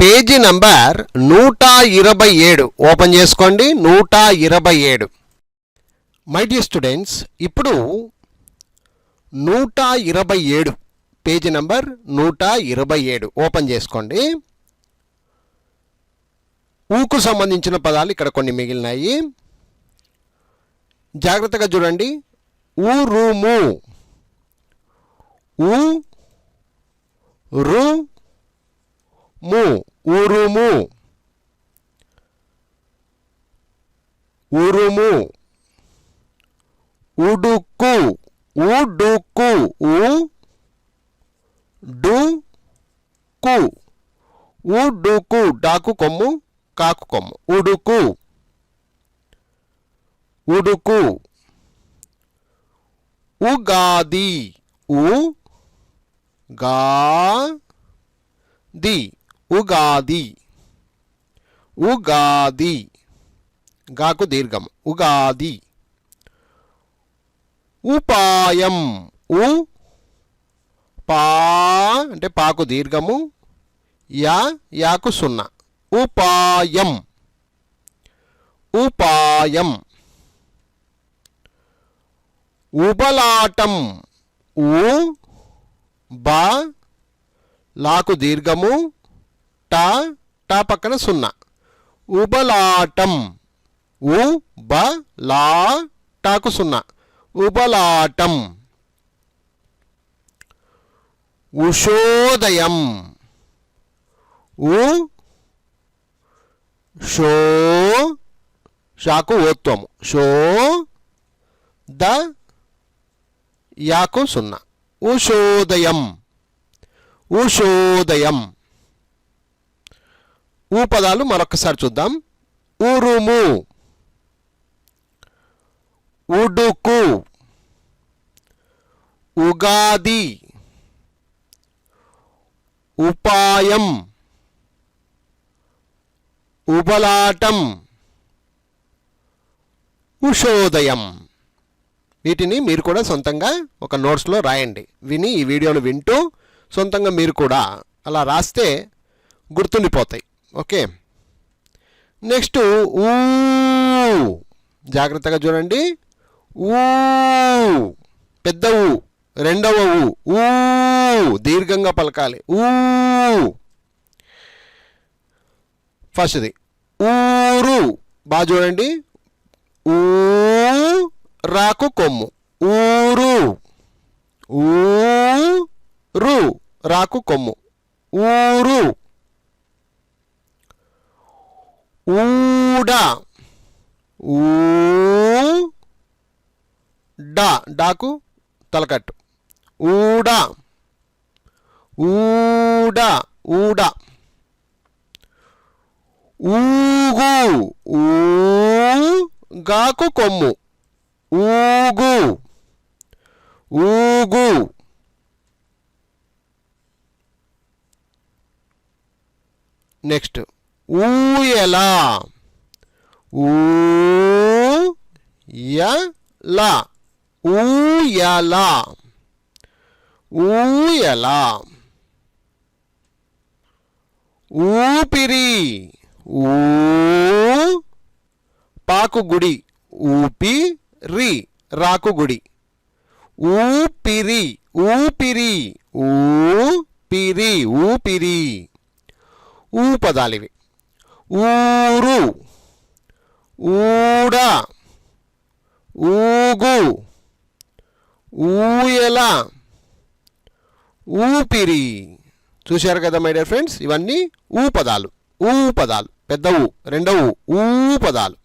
Page number నూట ఇరవై ఏడు. ఓపెన్ చేసుకోండి. నూట ఇరవై ఏడు. మై డియర్ స్టూడెంట్స్ ఇప్పుడు నూట ఇరవై ఏడు. పేజీ నంబర్ నూట ఇరవై ఏడు. ఓపెన్ చేసుకోండి. ఊకు సంబంధించిన పదాలు ఇక్కడ కొన్ని మిగిలినాయి. జాగ్రత్తగా చూడండి. ఊ రూము ఊ రు ము ఉరుము ఉరుము ఉడుకు ఉడుకు ఉ ఉడుకు డాకు కొమ్ము కాకు కొమ్ము ఉడుకు ఉడుకు ఉగాది ఉ గా ది ఉగాది. ఉగాది. గాకు దీర్ఘం. ఉగాది. ఉపాయం. ఉ పా అంటే పాకు దీర్ఘము. యా యాకు సున్నా. ఉపాయం. ఉపాయం. ఉబలాటం. ఉ బా. లాకు దీర్ఘము. టా టా పక్కన సున్నా. ఉబలాటం. ఉ బ లా టాకు సున్నా. ఉబలాటం. ఉషోదయం. ఉ షో షాకు ఓత్వము. షో ద యాకు సున్నా. ఉషోదయం. ఉషోదయం. ఊ పదాలు మరొకసారి చూద్దాం. ఉరుము ఉడుకు. ఉగాది. ఉపాయం. ఉబలాటం. ఉషోదయం. వీటిని మీరు కూడా సొంతంగా ఒక నోట్స్లో రాయండి. విని ఈ వీడియోను వింటూ సొంతంగా మీరు కూడా అలా రాస్తే గుర్తుండిపోతాయి. ఓకే. నెక్స్ట్ ఊ. జాగ్రత్తగా చూడండి. ఊ. పెద్ద ఊ. రెండవ ఊ. ఊ. దీర్ఘంగా పలకాలి. ఊ. ఫస్ట్ది. ఊరు. బాగా చూడండి. ఊ. రాకు కొమ్ము. ఊరు. ఊరు. రాకు కొమ్ము. ఊరు. ఊడ. ఊ డా డాకు తలకట్టు. ఊడ. ఊడ. ఊడ. ఊగు. ఊ గాకు కొమ్ము. ఊగు. ఊగు. నెక్స్ట్. ఊయల. ఊయల. ఊయల. ఊయల. ఊపిరి. ఊ. పాకు గుడి ఊపి రి రాకు గుడి ఊపిరి. ఊపిరి. ఊపిరి. ఊపిరి. ఊ పదాలివి ఊరు. ఊడ. ఊగు. ఊయల. ఊపిరి. చూశారు కదా మై డియర్ ఫ్రెండ్స్ ఇవన్నీ ఊ పదాలు. ఊ పదాలు. పెద్ద ఊ రెండవ ఊ పదాలు.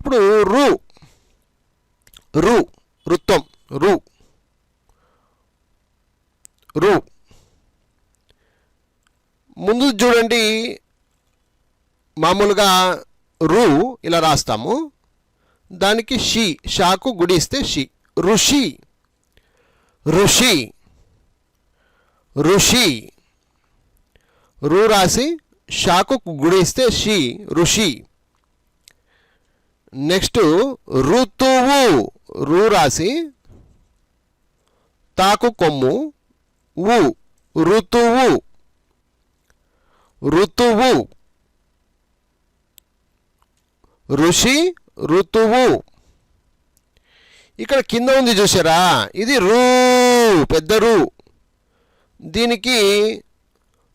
ఇప్పుడు రు. రు. వృత్తం. రు. రు. ముందు చూడండి మామూలుగా రు ఇలా రాస్తాము. దానికి షి షాకు గుడి ఇస్తే షి. ఋషి. ఋషి. ఋషి. రు రాసి షాకు గుడి ఇస్తే షి ఋషి. నెక్స్ట్ ఋతువు. రు రాసి తాకు కొమ్ము. ఉ ఋతువు. ఋతువు. ఋషి ఋతువు. ఇక్కడ కింద ఉంది చూసారా ఇది రూ పెద్ద రూ. దీనికి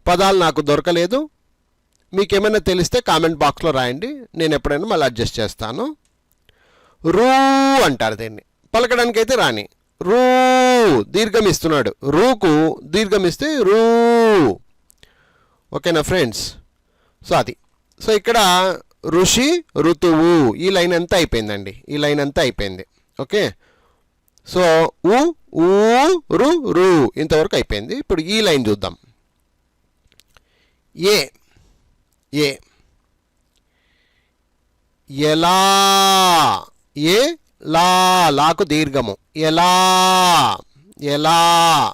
పదాలు నాకు దొరకలేదు. మీకు ఏమైనా తెలిస్తే కామెంట్ బాక్స్లో రాయండి. నేను ఎప్పుడైనా మళ్ళీ అడ్జస్ట్ చేస్తాను. రూ అంటారు దీన్ని. పలకడానికి అయితే రాని. రూ దీర్ఘం ఇస్తున్నాడు రూకు దీర్ఘం ఇస్తే రూ. ఓకేనా ఫ్రెండ్స్? సో అది. సో ఇక్కడ ఋషి ఋతువు. ఈ లైన్ అంతా అయిపోయిందండి. ఈ లైన్ అంతా అయిపోయింది. ఓకే? సో ఉ ఊ రు రు ఇంతవరకు అయిపోయింది. ఇప్పుడు ఈ లైన్ చూద్దాం. ఏ ఏ ఎలా ఏ లా లాకు దీర్ఘము. ఎలా ఎలా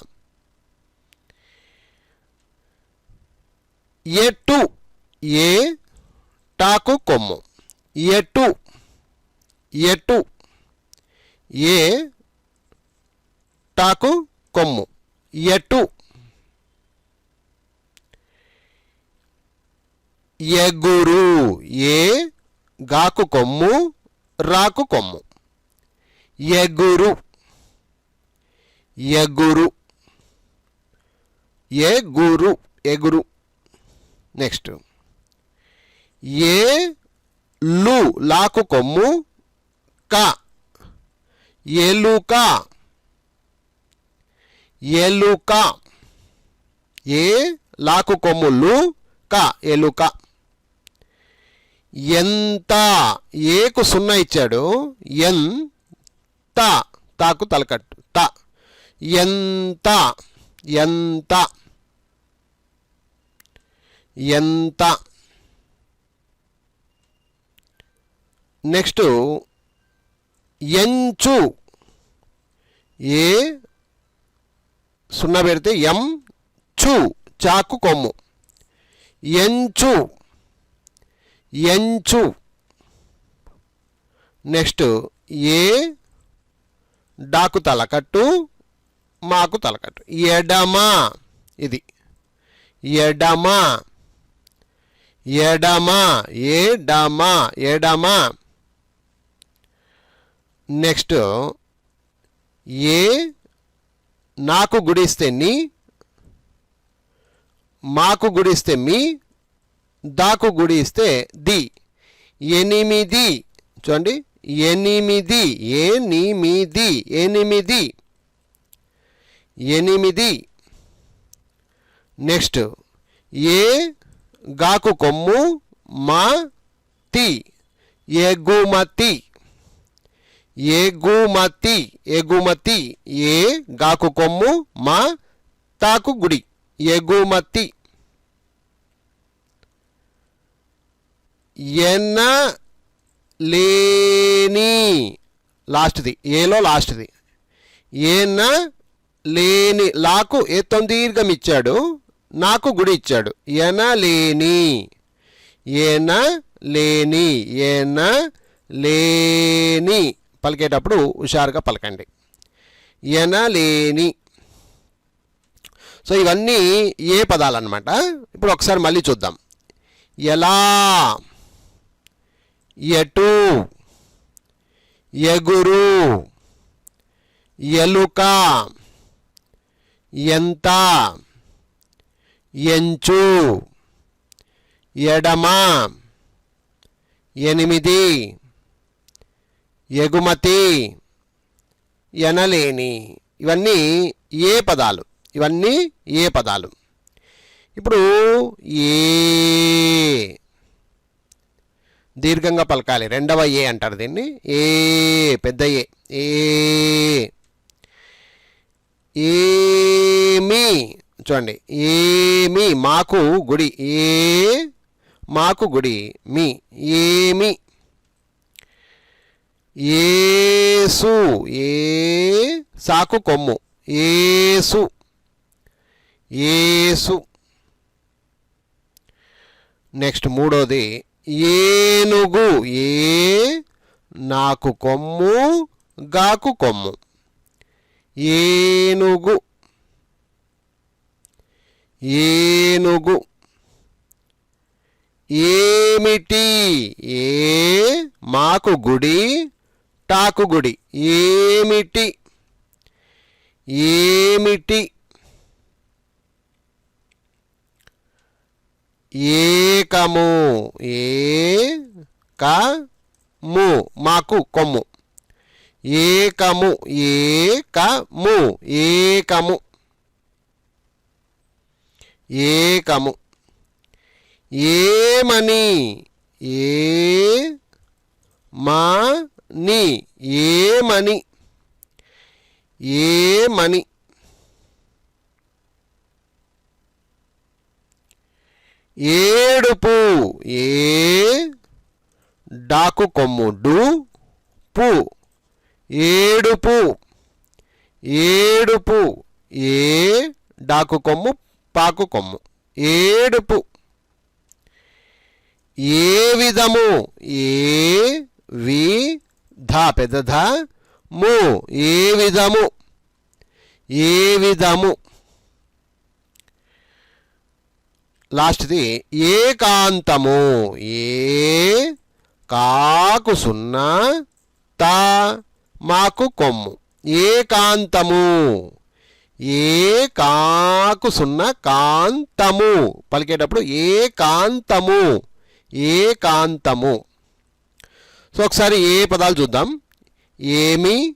ఎటు ఏ టాకు కొమ్ము. ఎటు? ఎటు? ఏ? టాకు కొమ్ము. ఎటు? ఎగురు. ఏ? గాకు కొమ్ము. రాకు కొమ్ము. ఎగురు. ఎగురు. ఎగురు. ఎగురు. నెక్స్ట్. ఏ లు లాకు కొమ్ము క. ఏలుక. ఏలుక. ఏ లాకు కొమ్ములు క ఏలుక. ఎంత ఏకు సున్నా ఇచ్చాడు ఎన్ త తాకు తలకట్టు త. ఎంత ఎంత. ఎంత. నెక్స్ట్ ఎంచు. ఏ సున్నా పెడితే ఎం చు. చాకు కొమ్ము. ఎంచు. ఎంచు. నెక్స్ట్ ఏ డాకు తలకట్టు మాకు తలకట్టు. ఎడమా. ఇది. ఎడమా. ఎడమా. ఏ డమా. ఎడమా. నెక్స్ట్ ఏ నాకు గుడిస్తే నీ మాకు గుడిస్తే మీ దాకు గుడిస్తే ది. ఎనిమిది చూడండి ఎనిమిది ఎనిమిది ఎనిమిది ఎనిమిది. నెక్స్ట్ ఏ గాకు కొమ్ము మా తి ఎగుమతి. ఎగుమతి ఎగుమతి ఏ గాకు కొమ్ము మా తాకు గుడి. ఎగుమతి. ఎన్న లేని లాస్ట్ది. ఏలో లాస్ట్ది. ఏన లేని లాకు ఏ తొందీర్ఘం ఇచ్చాడు నాకు గుడి ఇచ్చాడు. ఎన లేని. ఏన లేని ఏన లేని. పలికేటప్పుడు హుషారుగా పలకండి. ఎనలేని. సో ఇవన్నీ ఏ పదాలు అనమాట ఇప్పుడు ఒకసారి మళ్ళీ చూద్దాం. ఎలా? ఎటు? ఎగురు? ఎలుక? ఎంత? ఎంచు? ఎడమ? ఎనిమిది? ఎగుమతి ఎనలేని. ఇవన్నీ ఏ పదాలు? ఇవన్నీ ఏ పదాలు? ఇప్పుడు ఏ. దీర్ఘంగా పలకాలి. రెండవ ఏ అంటారు దీన్ని. ఏ పెద్ద ఏ. ఏమి. చూడండి. ఏమి. మాకు గుడి. ఏ మాకు గుడి. మీ. ఏమి. ఏసు. ఏ సాకు కొమ్ము. ఏసు. ఏసు. నెక్స్ట్ మూడోది ఏనుగు. ఏ నాకు కొమ్ము గాకు కొమ్ము. ఏనుగు. ఏనుగు. ఏమిటి? ఏ మాకు గుడి టాకు గుడి ఏమిటి? ఏమిటి? ఏకము. ఏ ము మాకు కొమ్ము. ఏకము. ఏకము. ఏకము. ఏకము. ఏమని? ఏ మా నీ ఏమని ఏమని ఏడుపు ఏ డాకు కొమ్ము డు పు ఏడుపు ఏడుపు ఏ డాకు కొమ్ము పాకు కొమ్ము ఏడుపు ఏ విధము ఏ వి ధ పెద్ద ధ ము. ఏ విధము? ఏ విధము? లాస్ట్ది ఏకాంతము. ఏ కాకు సున్నా తా మాకు కొమ్ము. ఏకాంతము. ఏ కాకు సున్నా కాంతము. పలికేటప్పుడు ఏకాంతము. ఏకాంతము. సో ఒకసారి ఏ పదాలు చూద్దాం. ఏమి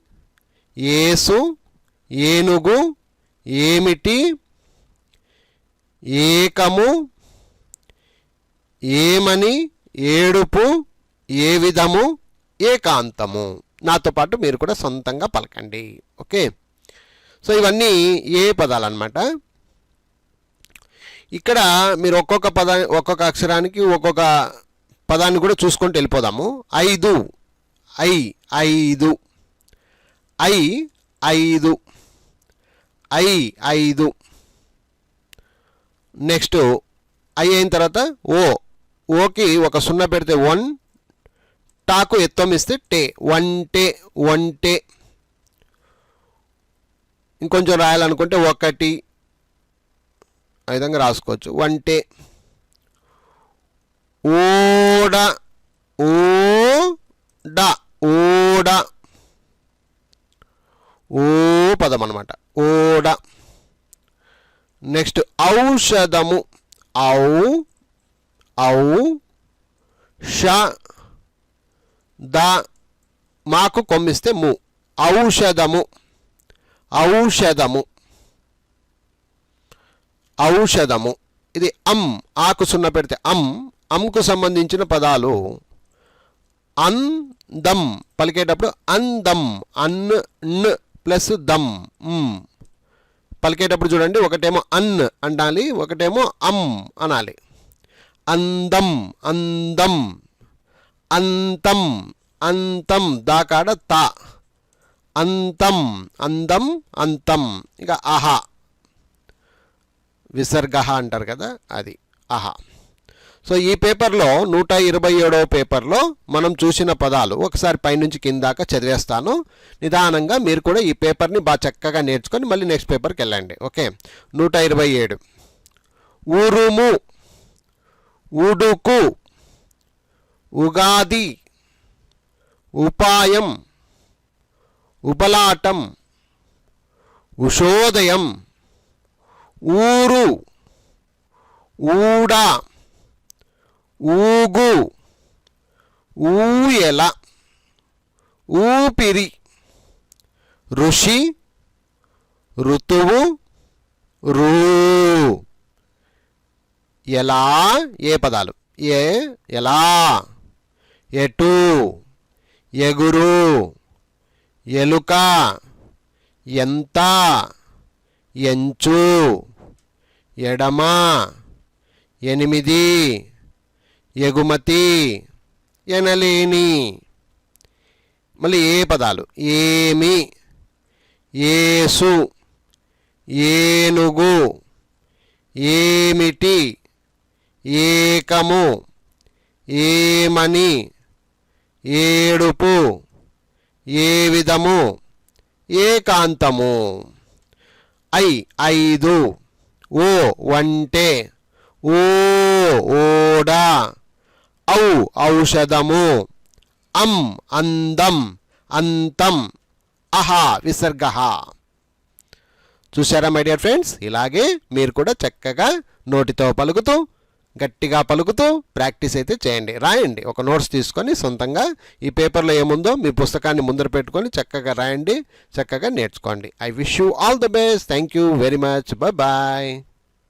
ఏసు ఏనుగు ఏమిటి ఏకము ఏమని ఏడుపు ఏ విధము ఏకాంతము. నాతో పాటు మీరు కూడా సొంతంగా పలకండి. ఓకే? సో ఇవన్నీ ఏ పదాలు అనమాట ఇక్కడ మీరు ఒక్కొక్క పద ఒక్కొక్క అక్షరానికి ఒక్కొక్క పదాన్ని కూడా చూసుకుంటూ వెళ్ళిపోదాము. ఐదు. ఐ ఐదు. ఐ ఐదు. ఐ ఐదు. నెక్స్ట్ ఐ అయిన తర్వాత ఓ. ఓకి ఒక సున్నా పెడితే వన్. టాకు ఎత్తమిస్తే టే. వంటే వంటే ఇంకొంచెం రాయాలనుకుంటే ఒకటి. ఆ విధంగా రాసుకోవచ్చు. వంటే ఓడ ఓడ ఓడ ఓ పదం అనమాట ఓడ నెక్స్ట్ ఔషధము ఔ ఔ ష ద మాకు కొమ్మిస్తే ము ఔషధము ఔషధము ఔషధము ఇది అమ్ ఆకు సున్న పెడితే అమ్ అమ్కు సంబంధించిన పదాలు అందం పలికేటప్పుడు అందం అన్ న్ ప్లస్ దమ్ పలికేటప్పుడు చూడండి ఒకటేమో అన్ అనాలి ఒకటేమో అమ్ అనాలి. అందం అందం అంతం అంతం దాకాడ తా. అంతం అందం అంతం ఇక అహ. విసర్గ అంటారు కదా అది అహా. సో ఈ పేపర్లో నూట ఇరవై ఏడవ పేపర్లో మనం చూసిన పదాలు ఒకసారి పైనుంచి కిందాక చదివేస్తాను. నిదానంగా మీరు కూడా ఈ పేపర్ని బాగా చక్కగా నేర్చుకొని మళ్ళీ నెక్స్ట్ పేపర్కి వెళ్ళండి. ఓకే? నూట ఇరవై ఏడు. ఉరుము ఉడుకు ఉగాది ఉపాయం ఉపలాటం ఉషోదయం ఊరు ఊడా. ఊగు. ఊయల. ఊపిరి. ఋషి. ఋతువు. రూ ఎలా? ఏ పదాలు? ఏ ఎలా? ఎటు? ఎగురు. ఎలుక. ఎంత? ఎంచు. ఎడమ. ఎనిమిది. ఎగుమతి ఎనలేని మళ్ళీ ఏ పదాలు? ఏమి? ఏసు? ఏనుగు? ఏమిటి? ఏకము? ఏమని ఏడుపు? ఏ విధము? ఏకాంతము? ఐ ఐదు. ఓ వంటే. ఓ ఓడ. ఔ ఔషధము. అం అందం అంతం. అహా విసర్గ. చూసారా మై డియర్ ఫ్రెండ్స్? ఇలాగే మీరు కూడా చక్కగా నోటితో పలుకుతూ గట్టిగా పలుకుతూ ప్రాక్టీస్ అయితే చేయండి. రాయండి. ఒక నోట్స్ తీసుకొని సొంతంగా ఈ పేపర్లో ఏముందో మీ పుస్తకాన్ని ముందర పెట్టుకొని చక్కగా రాయండి చక్కగా నేర్చుకోండి. I wish you all the best. Thank you very much. Bye